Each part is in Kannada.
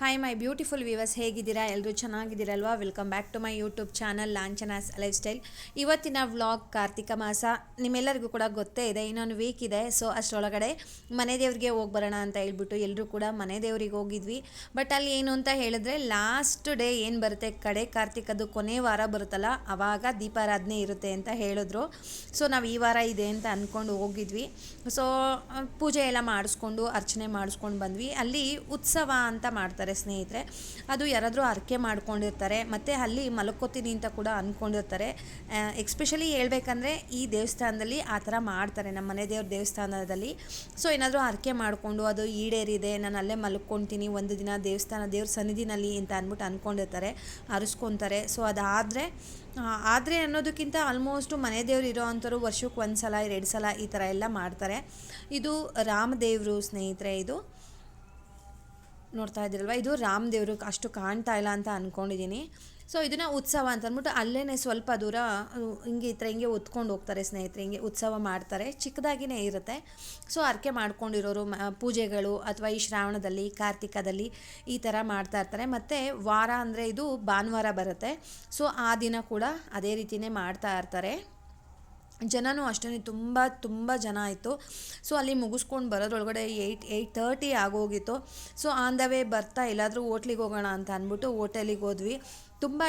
ಹಾಯ್ ಮೈ ಬ್ಯೂಟಿಫುಲ್ ವ್ಯೂವರ್ಸ್ ಹೇಗಿದ್ದೀರಾ? ಎಲ್ಲರೂ ಚೆನ್ನಾಗಿದ್ದೀರಲ್ವಾ? Welcome back to my YouTube channel Lanchana's lifestyle ಇವತ್ತಿನ ವ್ಲಾಗ್ ಕಾರ್ತಿಕ ಮಾಸ, ನಿಮ್ಮೆಲ್ಲರಿಗೂ ಕೂಡ ಗೊತ್ತೇ ಇದೆ, ಇನ್ನೊಂದು ವೀಕ್ ಇದೆ. ಸೊ ಅಷ್ಟರೊಳಗಡೆ ಮನೆ ದೇವ್ರಿಗೆ ಹೋಗಿ ಬರೋಣ ಅಂತ ಹೇಳ್ಬಿಟ್ಟು ಎಲ್ಲರೂ ಕೂಡ ಮನೆ ದೇವ್ರಿಗೆ ಹೋಗಿದ್ವಿ. ಬಟ್ ಅಲ್ಲಿ ಏನು ಅಂತ ಹೇಳಿದ್ರೆ ಲಾಸ್ಟ್ ಡೇ ಏನು ಬರುತ್ತೆ? ಕಡೆ ಕಾರ್ತಿಕದ್ದು ಕೊನೆ ವಾರ ಬರುತ್ತಲ್ಲ ಆವಾಗ ದೀಪಾರಾಧನೆ ಇರುತ್ತೆ ಅಂತ ಹೇಳಿದ್ರು. ಸೊ ನಾವು ಈ ವಾರ ಇದೆ ಅಂತ ಅಂದ್ಕೊಂಡು ಹೋಗಿದ್ವಿ. ಸೊ ಪೂಜೆ ಎಲ್ಲ ಮಾಡಿಸ್ಕೊಂಡು, ಅರ್ಚನೆ ಮಾಡಿಸ್ಕೊಂಡು ಬಂದ್ವಿ. ಅಲ್ಲಿ ಉತ್ಸವ ಅಂತ ಮಾಡ್ತಾರೆ. ಸ್ನೇಹಿತರೆ. ಅದು ಯಾರಾದರೂ ಅರ್ಕೆ ಮಾಡ್ಕೊಂಡಿರ್ತಾರೆ, ಮತ್ತು ಅಲ್ಲಿ ಮಲ್ಕೋತೀನಿ ಅಂತ ಕೂಡ ಅಂದ್ಕೊಂಡಿರ್ತಾರೆ ಎಕ್ಸ್ಪೆಷಲಿ ಹೇಳ್ಬೇಕಂದ್ರೆ ಈ ದೇವಸ್ಥಾನದಲ್ಲಿ ಆ ಥರ ಮಾಡ್ತಾರೆ ನಮ್ಮ ಮನೆ ದೇವ್ರ ದೇವಸ್ಥಾನದಲ್ಲಿ. ಸೊ ಏನಾದರೂ ಅರ್ಕೆ ಮಾಡಿಕೊಂಡು ಅದು ಈಡೇರಿದೆ, ನಾನು ಅಲ್ಲೇ ಮಲ್ಕೊತೀನಿ, ಒಂದು ದಿನ ದೇವಸ್ಥಾನ ದೇವ್ರ ಸನ್ನಿಧಿನಲ್ಲಿ ಅಂತ ಅಂದ್ಬಿಟ್ಟು ಅಂದ್ಕೊಂಡಿರ್ತಾರೆ ಅರಿಸ್ಕೊತಾರೆ. ಸೊ ಅದಾದರೆ ಆದರೆ ಅನ್ನೋದಕ್ಕಿಂತ ಆಲ್ಮೋಸ್ಟು ಮನೆ ದೇವ್ರು ಇರೋ ಅಂಥವ್ರು ವರ್ಷಕ್ಕೆ ಒಂದು ಸಲ ಎರಡು ಸಲ ಈ ಥರ ಎಲ್ಲ ಮಾಡ್ತಾರೆ. ಇದು ರಾಮದೇವರು ಸ್ನೇಹಿತರೆ, ಇದು. ನೋಡ್ತಾ ಇದ್ದೀರಲ್ವ? ಇದು ರಾಮದೇವರು ಅಷ್ಟು ಕಾಣ್ತಾ ಇಲ್ಲ ಅಂತ ಅಂದ್ಕೊಂಡಿದ್ದೀನಿ ಸೊ ಇದನ್ನು ಉತ್ಸವ ಅಂತ ಅಂದ್ಬಿಟ್ಟು ಅಲ್ಲೇ ಸ್ವಲ್ಪ ದೂರ ಹಿಂಗೆ ಈ ಥರ ಹಿಂಗೆ ಒತ್ಕೊಂಡು ಹೋಗ್ತಾರೆ ಸ್ನೇಹಿತರೆ, ಹಿಂಗೆ ಉತ್ಸವ ಮಾಡ್ತಾರೆ. ಚಿಕ್ಕದಾಗಿನೇ ಇರುತ್ತೆ. ಸೊ ಅರ್ಕೆ ಮಾಡ್ಕೊಂಡಿರೋರು ಪೂಜೆಗಳು ಅಥವಾ ಈ ಶ್ರಾವಣದಲ್ಲಿ, ಕಾರ್ತಿಕದಲ್ಲಿ ಈ ಥರ ಮಾಡ್ತಾ ಇರ್ತಾರೆ. ಮತ್ತು ವಾರ ಅಂದರೆ ಇದು ಭಾನುವಾರ ಬರುತ್ತೆ. ಸೊ ಆ ದಿನ ಕೂಡ ಅದೇ ರೀತಿಯೇ ಮಾಡ್ತಾ ಇರ್ತಾರೆ. ಜನನೂ ಅಷ್ಟೇ ತುಂಬ ತುಂಬ ಜನ ಆಯಿತು. ಸೊ ಅಲ್ಲಿ ಮುಗಿಸ್ಕೊಂಡು ಬರೋದ್ರೊಳಗಡೆ ಏಯ್ಟ್ ಏಯ್ಟ್ ತರ್ಟಿ ಆಗೋಗಿತ್ತು. ಸೊ ಆನ್ ದ ವೇ ಬರ್ತಾ, ಎಲ್ಲಾದರೂ ಓಟ್ಲಿಗೆ ಹೋಗೋಣ ಅಂತ ಅಂದ್ಬಿಟ್ಟು ಓಟೆಲಿಗೆ ಹೋದ್ವಿ. ತುಂಬ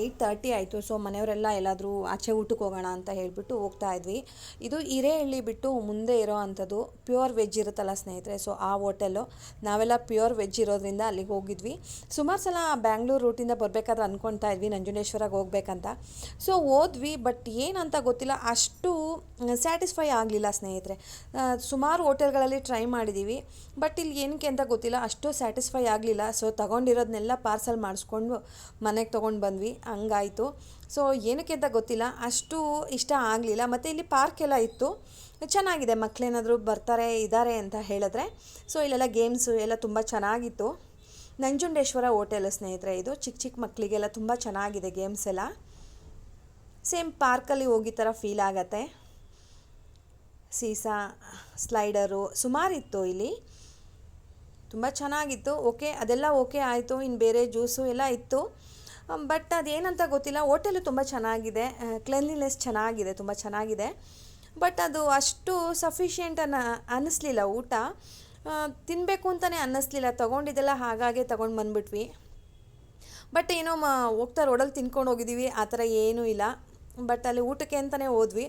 ಏಯ್ಟ್ ತರ್ಟಿ ಆಯಿತು ಸೊ ಮನೆಯವರೆಲ್ಲ ಎಲ್ಲಾದರೂ ಆಚೆ ಊಟಕ್ಕೆ ಹೋಗೋಣ ಅಂತ ಹೇಳಿಬಿಟ್ಟು ಹೋಗ್ತಾ ಇದ್ವಿ. ಇದು ಹಿರೇಹಳ್ಳಿ ಬಿಟ್ಟು ಮುಂದೆ ಇರೋ ಅಂಥದ್ದು ಪ್ಯೂರ್ ವೆಜ್ ಇರುತ್ತಲ್ಲ ಸ್ನೇಹಿತರೆ ಸೊ ಆ ಹೋಟೆಲ್ಲು. ನಾವೆಲ್ಲ ಪ್ಯೂರ್ ವೆಜ್ ಇರೋದ್ರಿಂದ ಅಲ್ಲಿಗೆ ಹೋಗಿದ್ವಿ. ಸುಮಾರು ಸಲ ಬ್ಯಾಂಗ್ಳೂರು ರೂಟಿಂದ ಬರಬೇಕಾದ್ರೆ ಅಂದ್ಕೊಳ್ತಾ ಇದ್ವಿ ನಂಜುಂಡೇಶ್ವರಾಗ ಹೋಗ್ಬೇಕಂತ. ಸೊ ಹೋದ್ವಿ ಬಟ್ ಏನಂತ ಗೊತ್ತಿಲ್ಲ, ಅಷ್ಟು ಸ್ಯಾಟಿಸ್ಫೈ ಆಗಲಿಲ್ಲ ಸ್ನೇಹಿತರೆ. ಸುಮಾರು ಹೋಟೆಲ್ಗಳಲ್ಲಿ ಟ್ರೈ ಮಾಡಿದ್ದೀವಿ ಬಟ್ ಇಲ್ಲಿ ಏನಕ್ಕೆ ಅಂತ ಗೊತ್ತಿಲ್ಲ, ಅಷ್ಟು ಸ್ಯಾಟಿಸ್ಫೈ ಆಗಲಿಲ್ಲ. ಸೊ ತೊಗೊಂಡಿರೋದನ್ನೆಲ್ಲ ಪಾರ್ಸಲ್ ಮಾಡಿಸ್ಕೊಂಡು ಮನೆಗೆ ತೊಗೊಂಡು ಬಂದ್ವಿ. ಹಂಗಾಯಿತು. ಸೊ ಏನಕ್ಕೆ ಅಂತ ಗೊತ್ತಿಲ್ಲ. ಅಷ್ಟು ಇಷ್ಟ ಆಗಲಿಲ್ಲ. ಮತ್ತು ಇಲ್ಲಿ ಪಾರ್ಕ್ ಎಲ್ಲ ಇತ್ತು. ಚೆನ್ನಾಗಿದೆ. ಮಕ್ಕಳೇನಾದರೂ ಬರ್ತಾರೆ ಇದ್ದಾರೆ ಅಂತ ಹೇಳಿದ್ರೆ. ಸೊ ಇಲ್ಲೆಲ್ಲ ಗೇಮ್ಸು ಎಲ್ಲ ತುಂಬ ಚೆನ್ನಾಗಿತ್ತು. ನಂಜುಂಡೇಶ್ವರ ಹೋಟೆಲ್ ಸ್ನೇಹಿತರೆ, ಇದು ಚಿಕ್ಕ ಚಿಕ್ಕ ಮಕ್ಕಳಿಗೆಲ್ಲ ತುಂಬ ಚೆನ್ನಾಗಿದೆ ಗೇಮ್ಸ್ ಎಲ್ಲ. ಸೇಮ್ ಪಾರ್ಕಲ್ಲಿ ಹೋಗಿ ಥರ ಫೀಲ್ ಆಗತ್ತೆ. ಸೀಸಾ, ಸ್ಲೈಡರು ಸುಮಾರಿತ್ತು ಇಲ್ಲಿ. ತುಂಬ ಚೆನ್ನಾಗಿತ್ತು. ಓಕೆ ಅದೆಲ್ಲ ಓಕೆ ಆಯಿತು. ಇನ್ನು ಬೇರೆ ಜ್ಯೂಸು ಎಲ್ಲ ಇತ್ತು. ಬಟ್ ಅದೇನಂತ ಗೊತ್ತಿಲ್ಲ. ಹೋಟೆಲು ತುಂಬ ಚೆನ್ನಾಗಿದೆ. ಕ್ಲೆನ್ಲಿನೆಸ್ ಚೆನ್ನಾಗಿದೆ, ತುಂಬ ಚೆನ್ನಾಗಿದೆ. ಬಟ್ ಅದು ಅಷ್ಟು ಸಫಿಷಿಯೆಂಟ್ ಅನ್ನ ಅನ್ನಿಸ್ಲಿಲ್ಲ ಊಟ. ತಿನ್ನಬೇಕು ಅಂತಲೇ ಅನ್ನಿಸ್ಲಿಲ್ಲ. ತೊಗೊಂಡಿದ್ದೆಲ್ಲ ಹಾಗಾಗೆ ತೊಗೊಂಡು ಬಂದ್ಬಿಟ್ವಿ. ಬಟ್ ಏನೋ ಮ, ಹೋಗ್ತಾ ರೋಡಲ್ಲಿ ತಿನ್ಕೊಂಡು ಹೋಗಿದ್ದೀವಿ. ಆ ಥರ ಏನೂ ಇಲ್ಲ. ಬಟ್ ಅಲ್ಲಿ ಊಟಕ್ಕೆ ಅಂತಲೇ ಹೋದ್ವಿ.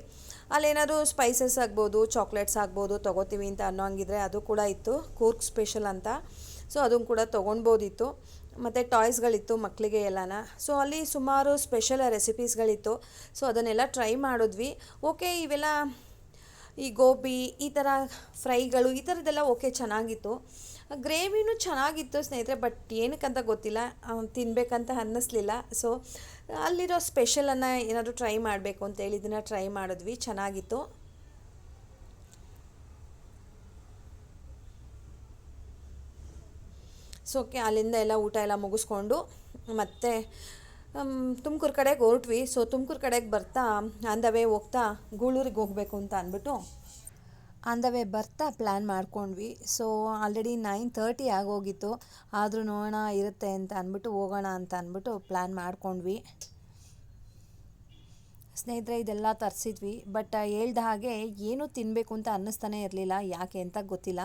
ಅಲ್ಲೇನಾದ್ರು ಸ್ಪೈಸಸ್ ಆಗ್ಬೋದು ಚಾಕ್ಲೇಟ್ಸ್ ಆಗ್ಬೋದು ತೊಗೋತೀವಿ ಅಂತ ಅನ್ನೋ ಹಂಗಿದ್ರೆ ಅದು ಕೂಡ ಇತ್ತು. ಕೂರ್ಕ್ ಸ್ಪೆಷಲ್ ಅಂತ. ಸೊ ಅದನ್ನು ಕೂಡ ತೊಗೊಳ್ಬೋದಿತ್ತು ಮತ್ತು ಟಾಯ್ಸ್ಗಳಿತ್ತು ಮಕ್ಕಳಿಗೆ ಎಲ್ಲನ. ಸೊ ಅಲ್ಲಿ ಸುಮಾರು ಸ್ಪೆಷಲ್ ರೆಸಿಪೀಸ್ಗಳಿತ್ತು ಸೊ ಅದನ್ನೆಲ್ಲ ಟ್ರೈ ಮಾಡಿದ್ವಿ. ಓಕೆ ಇವೆಲ್ಲ ಈ ಗೋಬಿ, ಈ ಥರ ಫ್ರೈಗಳು, ಈ ಥರದ್ದೆಲ್ಲ ಓಕೆ ಚೆನ್ನಾಗಿತ್ತು. ಗ್ರೇವಿನೂ ಚೆನ್ನಾಗಿತ್ತು ಸ್ನೇಹಿತರೆ ಬಟ್ ಏನಕ್ಕಂತ ಗೊತ್ತಿಲ್ಲ. ತಿನ್ನಬೇಕಂತ ಅನ್ನಿಸ್ಲಿಲ್ಲ. ಸೊ ಅಲ್ಲಿರೋ ಸ್ಪೆಷಲನ್ನು ಏನಾದರೂ ಟ್ರೈ ಮಾಡಬೇಕು ಅಂತೇಳಿ ಇದನ್ನು ಟ್ರೈ ಮಾಡಿದ್ವಿ. ಚೆನ್ನಾಗಿತ್ತು. ಸೊ ಓಕೆ ಅಲ್ಲಿಂದ ಎಲ್ಲ ಊಟ ಎಲ್ಲ ಮುಗಿಸ್ಕೊಂಡು ಮತ್ತೆ ತುಮಕೂರು ಕಡೆಗೆ ಹೊರಟ್ವಿ. ಸೊ ತುಮಕೂರು ಕಡೆಗೆ ಬರ್ತಾ ಆನ್ ಹೋಗ್ತಾ ಗೂಳೂರಿಗೆ ಹೋಗಬೇಕು ಅಂತ ಅಂದ್ಬಿಟ್ಟು ಆನ್ ಬರ್ತಾ ಪ್ಲ್ಯಾನ್ ಮಾಡ್ಕೊಂಡ್ವಿ. ಸೊ ಆಲ್ರೆಡಿ ನೈನ್ ತರ್ಟಿ ಆಗೋಗಿತ್ತು. ಆದರೂ ನೋಡೋಣ ಇರುತ್ತೆ ಅಂತ ಅಂದ್ಬಿಟ್ಟು ಹೋಗೋಣ ಅಂತ ಅಂದ್ಬಿಟ್ಟು ಪ್ಲ್ಯಾನ್ ಮಾಡ್ಕೊಂಡ್ವಿ. ಸ್ನೇಹಿತರೆ, ಇದೆಲ್ಲ ತರಿಸಿದ್ವಿ. ಬಟ್ ಹೇಳ್ದ ಹಾಗೆ ಏನೂ ತಿನ್ನಬೇಕು ಅಂತ ಅನ್ನಿಸ್ತಾನೆ ಇರಲಿಲ್ಲ. ಯಾಕೆ ಅಂತ ಗೊತ್ತಿಲ್ಲ.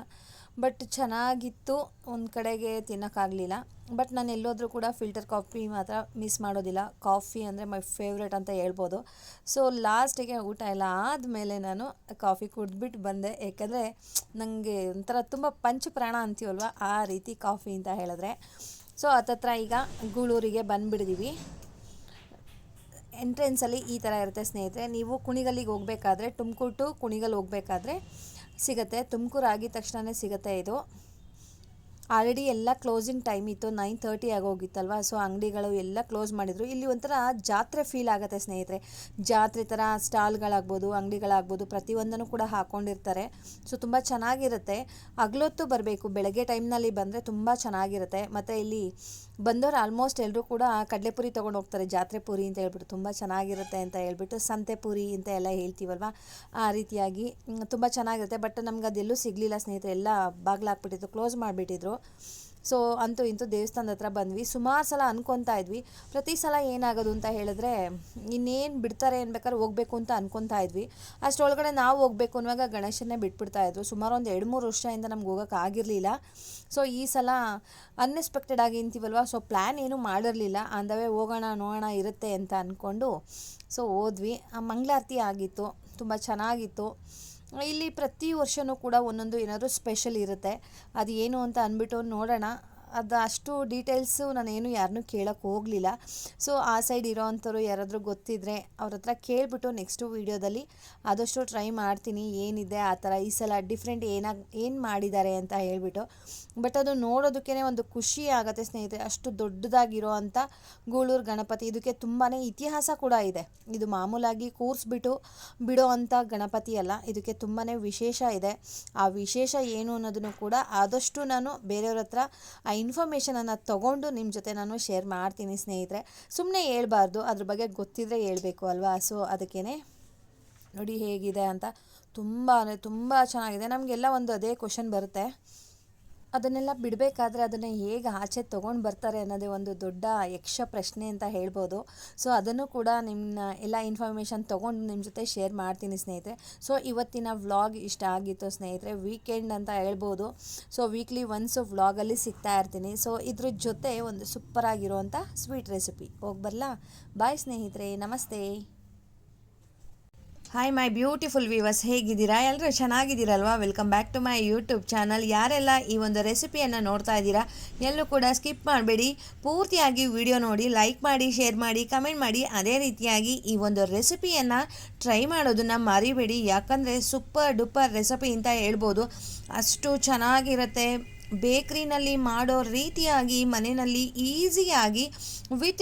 ಬಟ್ ಚೆನ್ನಾಗಿತ್ತು, ಒಂದು ಕಡೆಗೆ ತಿನ್ನೋಕ್ಕಾಗಲಿಲ್ಲ ಬಟ್ ನಾನು ಎಲ್ಲೋದ್ರೂ ಕೂಡ ಫಿಲ್ಟರ್ ಕಾಫಿ ಮಾತ್ರ ಮಿಸ್ ಮಾಡೋದಿಲ್ಲ. ಕಾಫಿ ಅಂದರೆ ಮೈ ಫೇವ್ರೇಟ್ ಅಂತ ಹೇಳ್ಬೋದು. ಸೊ ಲಾಸ್ಟಿಗೆ ಊಟ ಎಲ್ಲ ಆದಮೇಲೆ ನಾನು ಕಾಫಿ ಕುಡಿದ್ಬಿಟ್ಟು ಬಂದೆ. ಏಕೆಂದರೆ ನನಗೆ ಒಂಥರ ತುಂಬ ಪಂಚಪ್ರಾಣ ಅಂತೀವಲ್ವ? ಆ ರೀತಿ ಕಾಫಿ ಅಂತ ಹೇಳಿದ್ರೆ. ಸೊ ಹತ್ತತ್ರ ಈಗ ಗೂಳೂರಿಗೆ ಬಂದುಬಿಡಿದೀವಿ. ಎಂಟ್ರೆನ್ಸಲ್ಲಿ ಈ ಥರ ಇರುತ್ತೆ ಸ್ನೇಹಿತರೆ. ನೀವು ಕುಣಿಗಲ್ಲಿಗೆ ಹೋಗಬೇಕಾದ್ರೆ, ತುಮಕೂರು ಟು ಕುಣಿಗಲ್ ಹೋಗಬೇಕಾದ್ರೆ ಸಿಗುತ್ತೆ. ತುಮಕೂರು ಆಗಿದ ತಕ್ಷಣವೇ ಸಿಗುತ್ತೆ ಇದು. ಆಲ್ರೆಡಿ ಎಲ್ಲ ಕ್ಲೋಸಿಂಗ್ ಟೈಮ್ ಇತ್ತು, ನೈನ್ ತರ್ಟಿ ಆಗೋಗಿತ್ತಲ್ವ? ಸೊ ಅಂಗಡಿಗಳು ಎಲ್ಲ ಕ್ಲೋಸ್ ಮಾಡಿದರು. ಇಲ್ಲಿ ಒಂಥರ ಜಾತ್ರೆ ಫೀಲ್ ಆಗುತ್ತೆ ಸ್ನೇಹಿತರೆ. ಜಾತ್ರೆ ಥರ ಸ್ಟಾಲ್ಗಳಾಗ್ಬೋದು, ಅಂಗಡಿಗಳಾಗ್ಬೋದು, ಪ್ರತಿಯೊಂದನ್ನು ಕೂಡ ಹಾಕ್ಕೊಂಡಿರ್ತಾರೆ ಸೊ ತುಂಬ ಚೆನ್ನಾಗಿರುತ್ತೆ. ಹಗ್ಲೊತ್ತು ಬರಬೇಕು. ಬೆಳಗ್ಗೆ ಟೈಮ್ನಲ್ಲಿ ಬಂದರೆ ತುಂಬ ಚೆನ್ನಾಗಿರುತ್ತೆ. ಮತ್ತು ಇಲ್ಲಿ ಬಂದವರು ಆಲ್ಮೋಸ್ಟ್ ಎಲ್ಲರೂ ಕೂಡ ಕಡಲೆಪುರಿ ತೊಗೊಂಡು ಹೋಗ್ತಾರೆ. ಜಾತ್ರೆ ಪುರಿ ಅಂತ ಹೇಳ್ಬಿಟ್ಟು ತುಂಬ ಚೆನ್ನಾಗಿರುತ್ತೆ ಅಂತ ಹೇಳ್ಬಿಟ್ಟು ಸಂತೆ ಪುರಿ ಅಂತ ಎಲ್ಲ ಹೇಳ್ತೀವಲ್ವ? ಆ ರೀತಿಯಾಗಿ ತುಂಬ ಚೆನ್ನಾಗಿರುತ್ತೆ. ಬಟ್ ನಮ್ಗೆ ಅದೆಲ್ಲೂ ಸಿಗಲಿಲ್ಲ ಸ್ನೇಹಿತರೆ. ಎಲ್ಲ ಬಾಗಿಲಾಕ್ಬಿಟ್ಟಿತ್ತು ಕ್ಲೋಸ್ ಮಾಡಿಬಿಟ್ಟಿದ್ರು. ಸೊ ಅಂತೂ ಇಂತೂ ದೇವಸ್ಥಾನದ ಹತ್ರ ಬಂದ್ವಿ. ಸುಮಾರು ಸಲ ಅನ್ಕೊತಾ ಇದ್ವಿ. ಪ್ರತಿ ಸಲ ಏನಾಗೋದು ಅಂತ ಹೇಳಿದ್ರೆ, ಇನ್ನೇನು ಬಿಡ್ತಾರೆ ಅನ್ಬೇಕಾದ್ರೆ ಹೋಗ್ಬೇಕು ಅಂತ ಅನ್ಕೊತಾ ಇದ್ವಿ. ಅಷ್ಟರೊಳಗಡೆ ನಾವು ಹೋಗ್ಬೇಕು ಅನ್ನುವಾಗ ಗಣೇಶನ್ನೇ ಬಿಟ್ಬಿಡ್ತಾ ಇದ್ರು. ಸುಮಾರು ಒಂದು ಎರಡು ಮೂರು ವರ್ಷದಿಂದ ನಮ್ಗೆ ಹೋಗೋಕೆ ಆಗಿರಲಿಲ್ಲ. ಸೊ ಈ ಸಲ ಅನ್ಎಕ್ಸ್ಪೆಕ್ಟೆಡ್ ಆಗಿ ಅಂತೀವಲ್ವ? ಸೊ ಪ್ಲ್ಯಾನ್ ಏನು ಮಾಡಿರಲಿಲ್ಲ. ಅಂದವೇ ಹೋಗೋಣ, ನೋಡೋಣ ಇರುತ್ತೆ ಅಂತ ಅಂದ್ಕೊಂಡು ಸೊ ಹೋದ್ವಿ. ಆ ಮಂಗಳಾರತಿ ಆಗಿತ್ತು. ತುಂಬ ಚೆನ್ನಾಗಿತ್ತು. ಇಲ್ಲಿ ಪ್ರತಿ ವರ್ಷವೂ ಕೂಡ ಒಂದೊಂದು ಏನಾದರೂ ಸ್ಪೆಷಲ್ ಇರುತ್ತೆ. ಅದು ಏನು ಅಂತ ಅಂದ್ಬಿಟ್ಟು ನೋಡೋಣ. ಅದು ಅಷ್ಟು ಡೀಟೇಲ್ಸು ನಾನೇನು ಯಾರನ್ನೂ ಕೇಳೋಕ್ಕೆ ಹೋಗಲಿಲ್ಲ. ಸೊ ಆ ಸೈಡ್ ಇರೋ ಅಂಥವ್ರು ಯಾರಾದರೂ ಗೊತ್ತಿದ್ದರೆ ಅವ್ರ ಹತ್ರ ಕೇಳಿಬಿಟ್ಟು ನೆಕ್ಸ್ಟು ವೀಡಿಯೋದಲ್ಲಿ ಆದಷ್ಟು ಟ್ರೈ ಮಾಡ್ತೀನಿ, ಏನಿದೆ ಆ ಥರ. ಈ ಸಲ ಡಿಫ್ರೆಂಟ್ ಏನಾಗಿ, ಏನು ಮಾಡಿದ್ದಾರೆ ಅಂತ ಹೇಳಿಬಿಟ್ಟು. ಬಟ್ ಅದು ನೋಡೋದಕ್ಕೇ ಒಂದು ಖುಷಿ ಆಗುತ್ತೆ ಸ್ನೇಹಿತರೆ. ಅಷ್ಟು ದೊಡ್ಡದಾಗಿರೋ ಅಂಥ ಗೂಳೂರು ಗಣಪತಿ, ಇದಕ್ಕೆ ತುಂಬಾ ಇತಿಹಾಸ ಕೂಡ ಇದೆ. ಇದು ಮಾಮೂಲಾಗಿ ಕೂರಿಸ್ಬಿಟ್ಟು ಬಿಡೋ ಅಂಥ ಗಣಪತಿ ಅಲ್ಲ. ಇದಕ್ಕೆ ತುಂಬಾ ವಿಶೇಷ ಇದೆ. ಆ ವಿಶೇಷ ಏನು ಅನ್ನೋದನ್ನು ಕೂಡ ಆದಷ್ಟು ನಾನು ಬೇರೆಯವ್ರ ಹತ್ರ ಇನ್ಫಾರ್ಮೇಷನನ್ನು ತೊಗೊಂಡು ನಿಮ್ಮ ಜೊತೆ ನಾನು ಶೇರ್ ಮಾಡ್ತೀನಿ ಸ್ನೇಹಿತರೆ. ಸುಮ್ಮನೆ ಹೇಳ್ಬಾರ್ದು, ಅದ್ರ ಬಗ್ಗೆ ಗೊತ್ತಿದ್ರೆ ಹೇಳ್ಬೇಕು ಅಲ್ವಾ? ಸೊ ಅದಕ್ಕೇ ನೋಡಿ ಹೇಗಿದೆ ಅಂತ. ತುಂಬ ಅಂದರೆ ತುಂಬ ಚೆನ್ನಾಗಿದೆ. ನಮಗೆಲ್ಲ ಒಂದು ಅದೇ ಕ್ವಶನ್ ಬರುತ್ತೆ. ಅದನ್ನೆಲ್ಲ ಬಿಡಬೇಕಾದ್ರೆ ಅದನ್ನು ಹೇಗೆ ಆಚೆ ತೊಗೊಂಡು ಬರ್ತಾರೆ ಅನ್ನೋದೇ ಒಂದು ದೊಡ್ಡ ಯಕ್ಷ ಪ್ರಶ್ನೆ ಅಂತ ಹೇಳ್ಬೋದು. ಸೊ ಅದನ್ನು ಕೂಡ ನಿಮ್ಮ ಎಲ್ಲ ಇನ್ಫಾರ್ಮೇಷನ್ ತೊಗೊಂಡು ನಿಮ್ಮ ಜೊತೆ ಶೇರ್ ಮಾಡ್ತೀನಿ ಸ್ನೇಹಿತರೆ. ಸೊ ಇವತ್ತಿನ ವ್ಲಾಗ್ ಇಷ್ಟ ಆಗಿತ್ತು ಸ್ನೇಹಿತರೆ ವೀಕೆಂಡ್ ಅಂತ ಹೇಳ್ಬೋದು. ಸೊ ವೀಕ್ಲಿ ಒನ್ಸು ವ್ಲಾಗಲ್ಲಿ ಸಿಗ್ತಾ ಇರ್ತೀನಿ. ಸೊ ಇದ್ರ ಜೊತೆ ಒಂದು ಸೂಪರಾಗಿರುವಂಥ ಸ್ವೀಟ್ ರೆಸಿಪಿ ಹೋಗಿ ಬರಲಾ? ಬಾಯ್ ಸ್ನೇಹಿತರೆ, ನಮಸ್ತೆ. ಹಾಯ್ ಮೈ ಬ್ಯೂಟಿಫುಲ್ ವ್ಯೂವರ್ಸ್ ಹೇಗಿದ್ದೀರಾ? ಎಲ್ಲರೂ ಚೆನ್ನಾಗಿದ್ದೀರಲ್ವಾ? Welcome back to my YouTube channel ಯಾರೆಲ್ಲ ಈ ಒಂದು ರೆಸಿಪಿಯನ್ನು ನೋಡ್ತಾ ಇದ್ದೀರಾ, ಎಲ್ಲೂ ಕೂಡ ಸ್ಕಿಪ್ ಮಾಡಬೇಡಿ. ಪೂರ್ತಿಯಾಗಿ ವಿಡಿಯೋ ನೋಡಿ ಲೈಕ್ ಮಾಡಿ ಶೇರ್ ಮಾಡಿ ಕಮೆಂಟ್ ಮಾಡಿ. ಅದೇ ರೀತಿಯಾಗಿ ಈ ಒಂದು ರೆಸಿಪಿಯನ್ನು ಟ್ರೈ ಮಾಡೋದನ್ನು ಮರಿಬೇಡಿ. ಯಾಕಂದರೆ ಸೂಪರ್ ಡುಪ್ಪರ್ ರೆಸಿಪಿ ಅಂತ ಹೇಳ್ಬೋದು. ಅಷ್ಟು ಚೆನ್ನಾಗಿರುತ್ತೆ. ಬೇಕ್ರಿನಲ್ಲಿ ಮಾಡೋ ರೀತಿಯಾಗಿ ಮನೆಯಲ್ಲಿ ಈಸಿಯಾಗಿ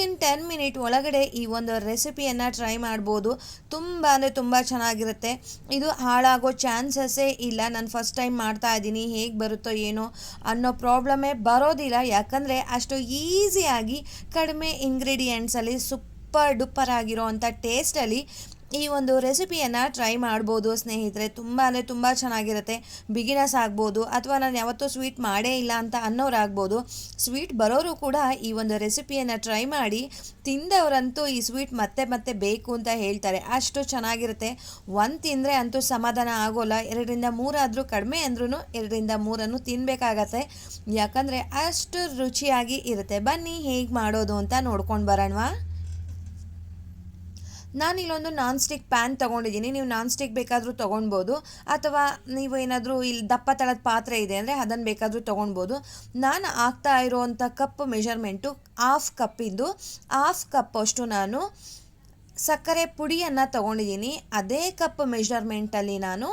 ಇನ್ ಟೆನ್ ಮಿನಿಟ್ ಒಳಗಡೆ ಈ ಒಂದು ರೆಸಿಪಿಯನ್ನು ಟ್ರೈ ಮಾಡ್ಬೋದು. ತುಂಬ ಅಂದರೆ ತುಂಬ ಚೆನ್ನಾಗಿರುತ್ತೆ. ಇದು ಹಾಳಾಗೋ ಚಾನ್ಸಸ್ಸೇ ಇಲ್ಲ. ನಾನು ಫಸ್ಟ್ ಟೈಮ್ ಮಾಡ್ತಾ ಇದ್ದೀನಿ. ಹೇಗೆ ಬರುತ್ತೋ ಏನೋ ಅನ್ನೋ ಪ್ರಾಬ್ಲಮ್ಮೇ ಬರೋದಿಲ್ಲ. ಯಾಕಂದರೆ ಅಷ್ಟು ಈಸಿಯಾಗಿ ಕಡಿಮೆ ಇಂಗ್ರೀಡಿಯೆಂಟ್ಸಲ್ಲಿ ಸೂಪರ್ ಡುಪ್ಪರ್ ಆಗಿರೋ ಅಂಥ ಟೇಸ್ಟಲ್ಲಿ ಈ ಒಂದು ರೆಸಿಪಿಯನ್ನು ಟ್ರೈ ಮಾಡ್ಬೋದು ಸ್ನೇಹಿತರೆ. ತುಂಬ ಅಂದರೆ ತುಂಬ ಚೆನ್ನಾಗಿರುತ್ತೆ. ಬಿಗಿನರ್ಸ್ ಆಗ್ಬೋದು ಅಥವಾ ನಾನು ಯಾವತ್ತೂ ಸ್ವೀಟ್ ಮಾಡೇ ಇಲ್ಲ ಅಂತ ಅನ್ನೋರಾಗ್ಬೋದು. ಸ್ವೀಟ್ ಬರೋರು ಕೂಡ ಈ ಒಂದು ರೆಸಿಪಿಯನ್ನು ಟ್ರೈ ಮಾಡಿ ತಿಂದವರಂತೂ ಈ ಸ್ವೀಟ್ ಮತ್ತೆ ಮತ್ತೆ ಬೇಕು ಅಂತ ಹೇಳ್ತಾರೆ. ಅಷ್ಟು ಚೆನ್ನಾಗಿರುತ್ತೆ. ಒಂದು ತಿಂದರೆ ಅಂತೂ ಸಮಾಧಾನ ಆಗೋಲ್ಲ. ಎರಡರಿಂದ ಮೂರಾದರೂ ಕಡಿಮೆ ಅಂದ್ರೂ ಎರಡರಿಂದ ಮೂರನ್ನು ತಿನ್ನಬೇಕಾಗತ್ತೆ ಯಾಕಂದರೆ ಅಷ್ಟು ರುಚಿಯಾಗಿ ಇರುತ್ತೆ. ಬನ್ನಿ ಹೇಗೆ ಮಾಡೋದು ಅಂತ ನೋಡ್ಕೊಂಡು ಬರೋಣವಾ? ನಾನು ಇಲ್ಲೊಂದು ನಾನ್ ಸ್ಟಿಕ್ ಪ್ಯಾನ್ ತೊಗೊಂಡಿದ್ದೀನಿ. ನೀವು ನಾನ್ ಸ್ಟಿಕ್ ಬೇಕಾದರೂ ತೊಗೊಳ್ಬೋದು ಅಥವಾ ನೀವು ಏನಾದರೂ ಇಲ್ಲಿ ದಪ್ಪ ತಳದ ಪಾತ್ರೆ ಇದೆ ಅಂದರೆ ಅದನ್ನು ಬೇಕಾದರೂ ತೊಗೊಳ್ಬೋದು ನಾನು ಆಗ್ತಾ ಇರೋವಂಥ ಕಪ್ ಮೆಷರ್ಮೆಂಟು ಹಾಫ್ ಕಪ್ಪಿಂದು ಹಾಫ್ ಕಪ್ ಅಷ್ಟು ನಾನು ಸಕ್ಕರೆ ಪುಡಿಯನ್ನು ತೊಗೊಂಡಿದ್ದೀನಿ. ಅದೇ ಕಪ್ ಮೆಷರ್ಮೆಂಟಲ್ಲಿ ನಾನು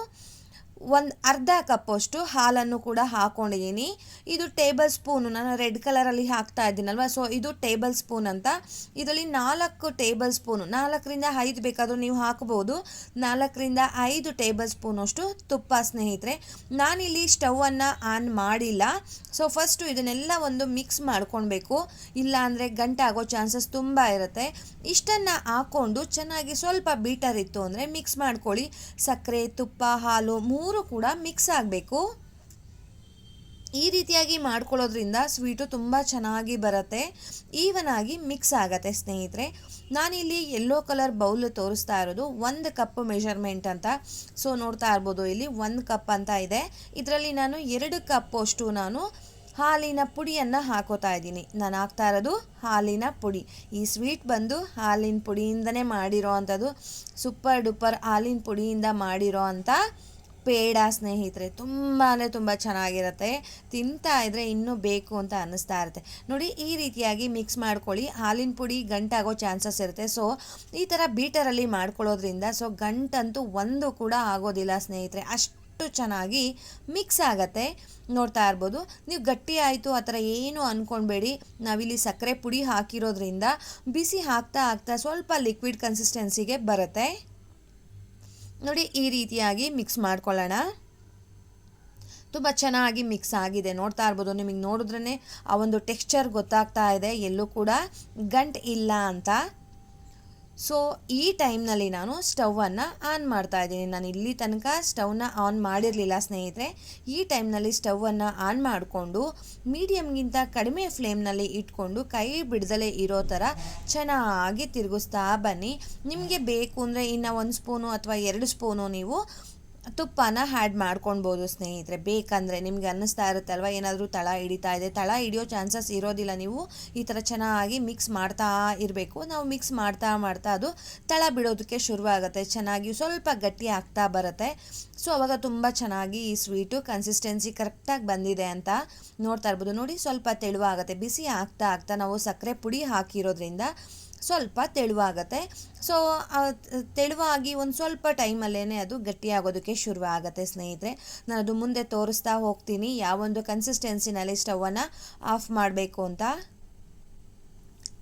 ಒಂದು ಅರ್ಧ ಕಪ್ಪಷ್ಟು ಹಾಲನ್ನು ಕೂಡ ಹಾಕ್ಕೊಂಡಿದ್ದೀನಿ ಇದು ಟೇಬಲ್ ಸ್ಪೂನು ನಾನು ರೆಡ್ ಕಲರಲ್ಲಿ ಹಾಕ್ತಾ ಇದ್ದೀನಲ್ವ? ಸೊ ಇದು ಟೇಬಲ್ ಸ್ಪೂನ್ ಅಂತ. ಇದರಲ್ಲಿ ನಾಲ್ಕು ಟೇಬಲ್ ಸ್ಪೂನು ನಾಲ್ಕರಿಂದ ಐದು ಬೇಕಾದರೂ ನೀವು ಹಾಕ್ಬೋದು. ನಾಲ್ಕರಿಂದ ಐದು ಟೇಬಲ್ ಸ್ಪೂನಷ್ಟು ತುಪ್ಪ ಸ್ನೇಹಿತರೆ. ನಾನಿಲ್ಲಿ ಸ್ಟವನ್ನು ಆನ್ ಮಾಡಿಲ್ಲ. ಸೊ ಫಸ್ಟು ಇದನ್ನೆಲ್ಲ ಒಂದು ಮಿಕ್ಸ್ ಮಾಡ್ಕೊಳ್ಬೇಕು. ಇಲ್ಲಾಂದರೆ ಗಂಟೆ ಆಗೋ ಚಾನ್ಸಸ್ ತುಂಬ ಇರುತ್ತೆ. ಇಷ್ಟನ್ನು ಹಾಕ್ಕೊಂಡು ಚೆನ್ನಾಗಿ ಸ್ವಲ್ಪ ಬೀಟರ್ ಇತ್ತು ಅಂದರೆ ಮಿಕ್ಸ್ ಮಾಡ್ಕೊಳ್ಳಿ. ಸಕ್ಕರೆ, ತುಪ್ಪ, ಹಾಲು ಮೂರು ಕೂಡ ಮಿಕ್ಸ್ ಆಗಬೇಕು. ಈ ರೀತಿಯಾಗಿ ಮಾಡ್ಕೊಳ್ಳೋದ್ರಿಂದ ಸ್ವೀಟು ತುಂಬ ಚೆನ್ನಾಗಿ ಬರುತ್ತೆ. ಈವನ್ ಆಗಿ ಮಿಕ್ಸ್ ಆಗತ್ತೆ ಸ್ನೇಹಿತರೆ. ನಾನಿಲ್ಲಿ ಯೆಲ್ಲೋ ಕಲರ್ ಬೌಲ್ ತೋರಿಸ್ತಾ ಇರೋದು ಒಂದು ಕಪ್ ಮೆಷರ್ಮೆಂಟ್ ಅಂತ. ಸೊ ನೋಡ್ತಾ ಇರ್ಬೋದು, ಇಲ್ಲಿ ಒಂದು ಕಪ್ ಅಂತ ಇದೆ. ಇದರಲ್ಲಿ ನಾನು ಎರಡು ಕಪ್ ಅಷ್ಟು ನಾನು ಹಾಲಿನ ಪುಡಿಯನ್ನು ಹಾಕೋತಾ ಇದ್ದೀನಿ. ನಾನು ಹಾಕ್ತಾ ಇರೋದು ಹಾಲಿನ ಪುಡಿ. ಈ ಸ್ವೀಟ್ ಬಂದು ಹಾಲಿನ ಪುಡಿಯಿಂದನೇ ಮಾಡಿರೋ ಅಂಥದ್ದು. ಸೂಪರ್ ಡುಪ್ಪರ್ ಹಾಲಿನ ಪುಡಿಯಿಂದ ಮಾಡಿರೋ ಅಂಥ ಪೇಡ ಸ್ನೇಹಿತರೆ, ತುಂಬಾ ತುಂಬ ಚೆನ್ನಾಗಿರುತ್ತೆ. ತಿಂತಾ ಇದ್ರೆ ಇನ್ನೂ ಬೇಕು ಅಂತ ಅನ್ನಿಸ್ತಾ ಇರುತ್ತೆ. ನೋಡಿ, ಈ ರೀತಿಯಾಗಿ ಮಿಕ್ಸ್ ಮಾಡ್ಕೊಳ್ಳಿ. ಹಾಲಿನ ಪುಡಿ ಗಂಟಾಗೋ ಚಾನ್ಸಸ್ ಇರುತ್ತೆ. ಸೊ ಈ ಥರ ಬೀಟರಲ್ಲಿ ಮಾಡ್ಕೊಳ್ಳೋದ್ರಿಂದ ಸೊ ಗಂಟಂತೂ ಒಂದು ಕೂಡ ಆಗೋದಿಲ್ಲ ಸ್ನೇಹಿತರೆ. ಅಷ್ಟು ಚೆನ್ನಾಗಿ ಮಿಕ್ಸ್ ಆಗತ್ತೆ. ನೋಡ್ತಾ ಇರ್ಬೋದು. ನೀವು ಗಟ್ಟಿ ಆಯಿತು, ಆ ಥರ ಏನು ಅಂದ್ಕೊಳ್ಬೇಡಿ ನಾವಿಲ್ಲಿ ಸಕ್ಕರೆ ಪುಡಿ ಹಾಕಿರೋದ್ರಿಂದ, ಬಿಸಿ ಹಾಕ್ತಾ ಹಾಕ್ತಾ ಸ್ವಲ್ಪ ಲಿಕ್ವಿಡ್ ಕನ್ಸಿಸ್ಟೆನ್ಸಿಗೆ ಬರುತ್ತೆ. ನೋಡಿ, ಈ ರೀತಿಯಾಗಿ ಮಿಕ್ಸ್ ಮಾಡ್ಕೊಳ್ಳೋಣ. ತುಂಬ ಚೆನ್ನಾಗಿ ಮಿಕ್ಸ್ ಆಗಿದೆ. ನೋಡ್ತಾ ಇರ್ಬೋದು, ನಿಮಗೆ ನೋಡಿದ್ರೇ ಆ ಒಂದು ಟೆಕ್ಸ್ಚರ್ ಗೊತ್ತಾಗ್ತಾ ಇದೆ. ಎಲ್ಲೂ ಕೂಡ ಗಂಟು ಇಲ್ಲ ಅಂತ. ಸೊ ಈ ಟೈಮ್ನಲ್ಲಿ ನಾನು ಸ್ಟವನ್ನು ಆನ್ ಮಾಡ್ತಾ ಇದ್ದೀನಿ. ನಾನು ಇಲ್ಲಿ ತನಕ ಸ್ಟವ್ನ ಆನ್ ಮಾಡಿರಲಿಲ್ಲ ಸ್ನೇಹಿತರೆ. ಈ ಟೈಮ್ನಲ್ಲಿ ಸ್ಟವನ್ನು ಆನ್ ಮಾಡಿಕೊಂಡು ಮೀಡಿಯಮ್ಗಿಂತ ಕಡಿಮೆ ಫ್ಲೇಮ್ನಲ್ಲಿ ಇಟ್ಕೊಂಡು, ಕೈ ಬಿಡದಲೇ ಇರೋ ಥರ ಚೆನ್ನಾಗಿ ತಿರುಗಿಸ್ತಾ ಬನ್ನಿ. ನಿಮಗೆ ಬೇಕು ಅಂದರೆ ಇನ್ನು ಒಂದು ಸ್ಪೂನು ಅಥವಾ ಎರಡು ಸ್ಪೂನು ನೀವು ತುಪ್ಪನ ಆ್ಯಡ್ ಮಾಡ್ಕೊಳ್ಬೋದು ಸ್ನೇಹಿತರೆ. ಬೇಕಂದರೆ ನಿಮಗೆ ಅನ್ನಿಸ್ತಾ ಇರುತ್ತಲ್ವ ಏನಾದರೂ ತಳ ಹಿಡಿತಾ ಇದೆ. ತಳ ಹಿಡಿಯೋ ಚಾನ್ಸಸ್ ಇರೋದಿಲ್ಲ. ನೀವು ಈ ಥರ ಚೆನ್ನಾಗಿ ಮಿಕ್ಸ್ ಮಾಡ್ತಾ ಇರಬೇಕು. ನಾವು ಮಿಕ್ಸ್ ಮಾಡ್ತಾ ಮಾಡ್ತಾ ಅದು ತಳ ಬಿಡೋದಕ್ಕೆ ಶುರುವಾಗುತ್ತೆ. ಚೆನ್ನಾಗಿ ಸ್ವಲ್ಪ ಗಟ್ಟಿ ಆಗ್ತಾ ಬರುತ್ತೆ. ಸೊ ಅವಾಗ ತುಂಬ ಚೆನ್ನಾಗಿ ಈ ಸ್ವೀಟು ಕನ್ಸಿಸ್ಟೆನ್ಸಿ ಕರೆಕ್ಟಾಗಿ ಬಂದಿದೆ ಅಂತ ನೋಡ್ತಾ ಇರ್ಬೋದು. ನೋಡಿ, ಸ್ವಲ್ಪ ತೆಳುವಾಗುತ್ತೆ. ಬಿಸಿ ಆಗ್ತಾ ಆಗ್ತಾ ನಾವು ಸಕ್ಕರೆ ಪುಡಿ ಹಾಕಿರೋದ್ರಿಂದ ಸ್ವಲ್ಪ ತೆಳುವಾಗತ್ತೆ. ಸೊ ತೆಳುವಾಗಿ ಒಂದು ಸ್ವಲ್ಪ ಟೈಮಲ್ಲೇ ಅದು ಗಟ್ಟಿಯಾಗೋದಕ್ಕೆ ಶುರು ಆಗುತ್ತೆ ಸ್ನೇಹಿತರೆ. ನಾನು ಅದು ಮುಂದೆ ತೋರಿಸ್ತಾ ಹೋಗ್ತೀನಿ. ಯಾವೊಂದು ಕನ್ಸಿಸ್ಟೆನ್ಸಿನಲ್ಲಿ ಸ್ಟವನ್ನು ಆಫ್ ಮಾಡಬೇಕು ಅಂತ.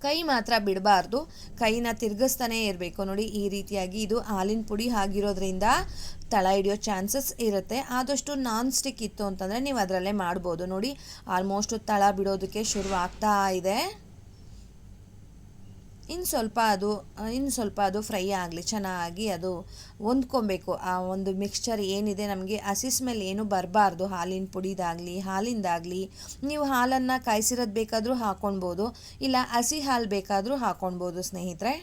ಕೈ ಮಾತ್ರ ಬಿಡಬಾರ್ದು. ಕೈನ ತಿರುಗಿಸ್ತಾನೆ ಇರಬೇಕು. ನೋಡಿ, ಈ ರೀತಿಯಾಗಿ ಇದು ಹಾಲಿನ ಪುಡಿ ಆಗಿರೋದ್ರಿಂದ ತಳ ಹಿಡಿಯೋ ಚಾನ್ಸಸ್ ಇರುತ್ತೆ. ಆದಷ್ಟು ನಾನ್ ಸ್ಟಿಕ್ ಇತ್ತು ಅಂತಂದರೆ ನೀವು ಅದರಲ್ಲೇ ಮಾಡ್ಬೋದು. ನೋಡಿ ಆಲ್ಮೋಸ್ಟು ತಳ ಬಿಡೋದಕ್ಕೆ ಶುರು ಆಗ್ತಾ ಇದೆ. ಇನ್ನು ಸ್ವಲ್ಪ ಅದು ಇನ್ನು ಸ್ವಲ್ಪ ಅದು ಫ್ರೈ ಆಗಲಿ, ಚೆನ್ನಾಗಿ ಅದು ಹೊಂದ್ಕೊಬೇಕು. ಆ ಒಂದು ಮಿಕ್ಸ್ಚರ್ ಏನಿದೆ ನಮಗೆ ಹಸಿ ಸ್ಮೆಲ್ ಏನು ಬರಬಾರ್ದು. ಹಾಲಿನ ಪುಡಿದಾಗಲಿ, ಹಾಲಿಂದಾಗಲಿ. ನೀವು ಹಾಲನ್ನು ಕಾಯಿಸಿರೋದು ಬೇಕಾದರೂ ಹಾಕ್ಕೊಳ್ಬೋದು ಇಲ್ಲ ಹಸಿ ಹಾಲು ಬೇಕಾದರೂ ಹಾಕ್ಕೊಳ್ಬೋದು ಸ್ನೇಹಿತರೆ.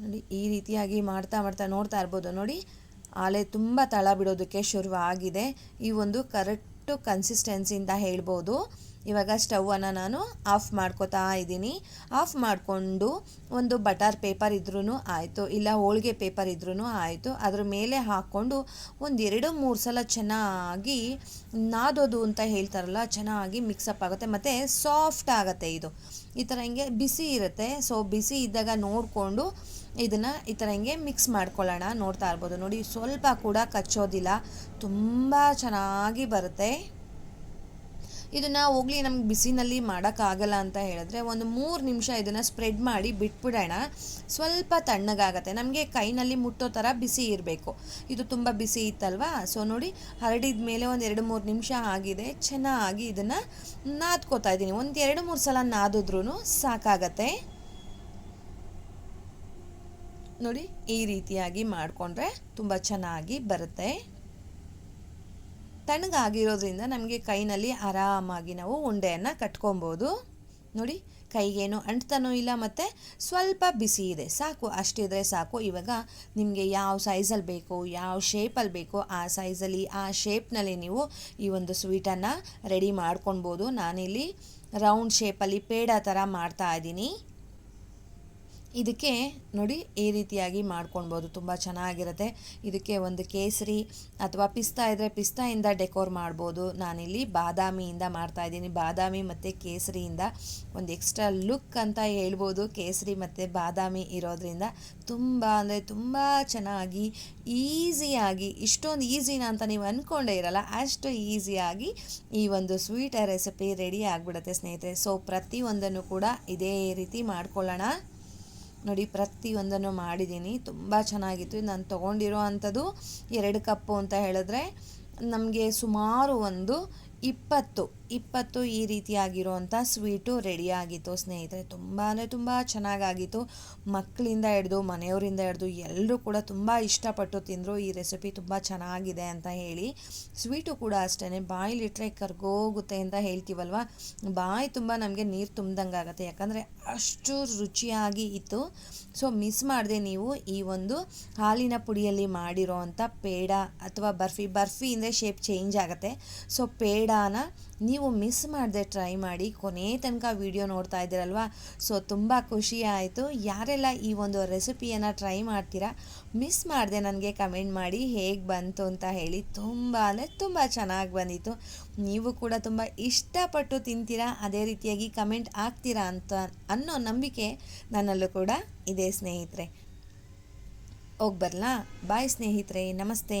ನೋಡಿ, ಈ ರೀತಿಯಾಗಿ ಮಾಡ್ತಾ ಮಾಡ್ತಾ ನೋಡ್ತಾ ಇರ್ಬೋದು. ನೋಡಿ ಆಲೆ ತುಂಬ ತಳ ಬಿಡೋದಕ್ಕೆ ಶುರುವಾಗಿದೆ. ಈ ಒಂದು ಕರೆಕ್ಟು ಕನ್ಸಿಸ್ಟೆನ್ಸಿಯಿಂದ ಹೇಳ್ಬೋದು. ಇವಾಗ ಸ್ಟವನ್ನು ನಾನು ಆಫ್ ಮಾಡ್ಕೋತಾ ಇದ್ದೀನಿ. ಆಫ್ ಮಾಡಿಕೊಂಡು ಒಂದು ಬಟರ್ ಪೇಪರ್ ಇದ್ರೂ ಆಯಿತು. ಇಲ್ಲ ಹೋಳಿಗೆ ಪೇಪರ್ ಇದ್ರೂ ಆಯಿತು. ಅದ್ರ ಮೇಲೆ ಹಾಕ್ಕೊಂಡು ಒಂದೆರಡು ಮೂರು ಸಲ ಚೆನ್ನಾಗಿ ನಾದೋದು ಅಂತ ಹೇಳ್ತಾರಲ್ಲ, ಚೆನ್ನಾಗಿ ಮಿಕ್ಸಪ್ ಆಗುತ್ತೆ. ಮತ್ತು ಸಾಫ್ಟ್ ಆಗುತ್ತೆ ಇದು. ಈ ಥರ ಹಿಂಗೆ ಬಿಸಿ ಇರುತ್ತೆ. ಸೊ ಬಿಸಿ ಇದ್ದಾಗ ನೋಡಿಕೊಂಡು ಇದನ್ನು ಈ ಥರ ಹಿಂಗೆ ಮಿಕ್ಸ್ ಮಾಡ್ಕೊಳ್ಳೋಣ. ನೋಡ್ತಾ ಇರ್ಬೋದು. ನೋಡಿ, ಸ್ವಲ್ಪ ಕೂಡ ಕಚ್ಚೋದಿಲ್ಲ. ತುಂಬ ಚೆನ್ನಾಗಿ ಬರುತ್ತೆ. ಇದನ್ನು ಹೋಗಲಿ, ನಮ್ಗೆ ಬಿಸಿನಲ್ಲಿ ಮಾಡೋಕ್ಕಾಗಲ್ಲ ಅಂತ ಹೇಳಿದ್ರೆ ಒಂದು ಮೂರು ನಿಮಿಷ ಇದನ್ನು ಸ್ಪ್ರೆಡ್ ಮಾಡಿ ಬಿಟ್ಬಿಡೋಣ. ಸ್ವಲ್ಪ ತಣ್ಣಗಾಗತ್ತೆ. ನಮಗೆ ಕೈನಲ್ಲಿ ಮುಟ್ಟೋ ಥರ ಬಿಸಿ ಇರಬೇಕು. ಇದು ತುಂಬ ಬಿಸಿ ಇತ್ತಲ್ವಾ? ಸೊ ನೋಡಿ, ಹರಡಿದ ಮೇಲೆ ಒಂದು ಎರಡು ಮೂರು ನಿಮಿಷ ಆಗಿದೆ. ಚೆನ್ನಾಗಿ ಇದನ್ನು ನಾದ್ಕೋತಾ ಇದ್ದೀನಿ. ಒಂದು ಎರಡು ಮೂರು ಸಲ ನಾದಿದ್ರೂ ಸಾಕಾಗತ್ತೆ. ನೋಡಿ, ಈ ರೀತಿಯಾಗಿ ಮಾಡಿಕೊಂಡ್ರೆ ತುಂಬ ಚೆನ್ನಾಗಿ ಬರುತ್ತೆ. ತಣ್ಣಗಾಗಿರೋದ್ರಿಂದ ನಮಗೆ ಕೈನಲ್ಲಿ ಆರಾಮಾಗಿ ನಾವು ಉಂಡೆಯನ್ನು ಕಟ್ಕೊಬೋದು. ನೋಡಿ, ಕೈಗೇನು ಅಂಟ್ತಾನೂ ಇಲ್ಲ ಮತ್ತು ಸ್ವಲ್ಪ ಬಿಸಿ ಇದೆ. ಸಾಕು ಅಷ್ಟಿದ್ರೆ ಸಾಕು. ಇವಾಗ ನಿಮಗೆ ಯಾವ ಸೈಜಲ್ಲಿ ಬೇಕು, ಯಾವ ಶೇಪಲ್ಲಿ ಬೇಕೋ, ಆ ಸೈಜಲ್ಲಿ ಆ ಶೇಪ್ನಲ್ಲಿ ನೀವು ಈ ಒಂದು ಸ್ವೀಟನ್ನು ರೆಡಿ ಮಾಡ್ಕೊಳ್ಬೋದು ನಾನಿಲ್ಲಿ ರೌಂಡ್ ಶೇಪಲ್ಲಿ ಪೇಡ ಥರ ಮಾಡ್ತಾ ಇದ್ದೀನಿ. ಇದಕ್ಕೆ ನೋಡಿ ಈ ರೀತಿಯಾಗಿ ಮಾಡ್ಕೊಳ್ಬೋದು. ತುಂಬ ಚೆನ್ನಾಗಿರುತ್ತೆ. ಇದಕ್ಕೆ ಒಂದು ಕೇಸರಿ ಅಥವಾ ಪಿಸ್ತಾ ಇದ್ದರೆ ಪಿಸ್ತಾಯಿಂದ ಡೆಕೋರ್ ಮಾಡ್ಬೋದು. ನಾನಿಲ್ಲಿ ಬಾದಾಮಿಯಿಂದ ಮಾಡ್ತಾಯಿದ್ದೀನಿ ಬಾದಾಮಿ ಮತ್ತು ಕೇಸರಿಯಿಂದ ಒಂದು ಎಕ್ಸ್ಟ್ರಾ ಲುಕ್ ಅಂತ ಹೇಳ್ಬೋದು. ಕೇಸರಿ ಮತ್ತು ಬಾದಾಮಿ ಇರೋದ್ರಿಂದ ತುಂಬ ಅಂದರೆ ತುಂಬ ಚೆನ್ನಾಗಿ ಈಸಿಯಾಗಿ, ಇಷ್ಟೊಂದು ಈಸಿನ ಅಂತ ನೀವು ಅಂದ್ಕೊಂಡೇ ಇರಲ್ಲ, ಅಷ್ಟು ಈಸಿಯಾಗಿ ಈ ಒಂದು ಸ್ವೀಟ್ ರೆಸಿಪಿ ರೆಡಿ ಆಗಿಬಿಡುತ್ತೆ ಸ್ನೇಹಿತರೆ. ಸೊ ಪ್ರತಿಯೊಂದನ್ನು ಕೂಡ ಇದೇ ರೀತಿ ಮಾಡ್ಕೊಳ್ಳೋಣ. ನೋಡಿ, ಪ್ರತಿಯೊಂದನ್ನು ಮಾಡಿದ್ದೀನಿ. ತುಂಬ ಚೆನ್ನಾಗಿತ್ತು. ನಾನು ತೊಗೊಂಡಿರೋ ಅಂಥದ್ದು ಎರಡು ಕಪ್ಪು ಅಂತ ಹೇಳಿದ್ರೆ ನಮಗೆ ಸುಮಾರು ಒಂದು ಇಪ್ಪತ್ತು. ಇಪ್ಪತ್ತು ಈ ರೀತಿಯಾಗಿರುವಂಥ ಸ್ವೀಟು ರೆಡಿಯಾಗಿತ್ತು. ಸ್ನೇಹಿತರೆ, ತುಂಬ ಅಂದರೆ ತುಂಬ ಚೆನ್ನಾಗಾಗಿತ್ತು. ಮಕ್ಕಳಿಂದ ಹಿಡ್ದು, ಮನೆಯವರಿಂದ ಹಿಡ್ದು ಎಲ್ಲರೂ ಕೂಡ ತುಂಬ ಇಷ್ಟಪಟ್ಟು ತಿಂದರು. ಈ ರೆಸಿಪಿ ತುಂಬ ಚೆನ್ನಾಗಿದೆ ಅಂತ ಹೇಳಿ. ಸ್ವೀಟು ಕೂಡ ಅಷ್ಟೇ ಬಾಯಿಲಿಟ್ರೆ ಕರ್ಗೋಗುತ್ತೆ ಅಂತ ಹೇಳ್ತೀವಲ್ವ? ಬಾಯಿ ತುಂಬ ನಮಗೆ ನೀರು ತುಂಬ್ದಂಗೆ ಆಗುತ್ತೆ ಯಾಕಂದರೆ ಅಷ್ಟು ರುಚಿಯಾಗಿ ಇತ್ತು. ಸೊ, ಮಿಸ್ ಮಾಡಿದೆ ನೀವು ಈ ಒಂದು ಹಾಲಿನ ಪುಡಿಯಲ್ಲಿ ಮಾಡಿರೋ ಅಂಥ ಪೇಡ ಅಥವಾ ಬರ್ಫಿ ಬರ್ಫಿ ಅಂದರೆ ಶೇಪ್ ಚೇಂಜ್ ಆಗುತ್ತೆ. ಸೊ, ಪೇಡಾನ ನೀವು ಮಿಸ್ ಮಾಡದೆ ಟ್ರೈ ಮಾಡಿ ಕೊನೆ ತನಕ ವಿಡಿಯೋ ನೋಡ್ತಾ ಇದ್ದೀರಲ್ವ? ಸೊ ತುಂಬ ಖುಷಿ ಆಯಿತು. ಯಾರೆಲ್ಲ ಈ ಒಂದು ರೆಸಿಪಿಯನ್ನು ಟ್ರೈ ಮಾಡ್ತೀರಾ ಮಿಸ್ ಮಾಡಿದೆ ನನಗೆ ಕಮೆಂಟ್ ಮಾಡಿ ಹೇಗೆ ಬಂತು ಅಂತ ಹೇಳಿ ತುಂಬ ಅಂದರೆ ತುಂಬ ಚೆನ್ನಾಗಿ ಬಂದಿತ್ತು. ನೀವು ಕೂಡ ತುಂಬ ಇಷ್ಟಪಟ್ಟು ತಿಂತೀರಾ, ಅದೇ ರೀತಿಯಾಗಿ ಕಮೆಂಟ್ ಆಗ್ತೀರಾ ಅಂತ ಅನ್ನೋ ನಂಬಿಕೆ ನನ್ನಲ್ಲೂ ಕೂಡ ಇದೆ ಸ್ನೇಹಿತರೆ. ಹೋಗಿ ಬರಲಾ? ಬಾಯ್ ಸ್ನೇಹಿತರೆ. ನಮಸ್ತೆ.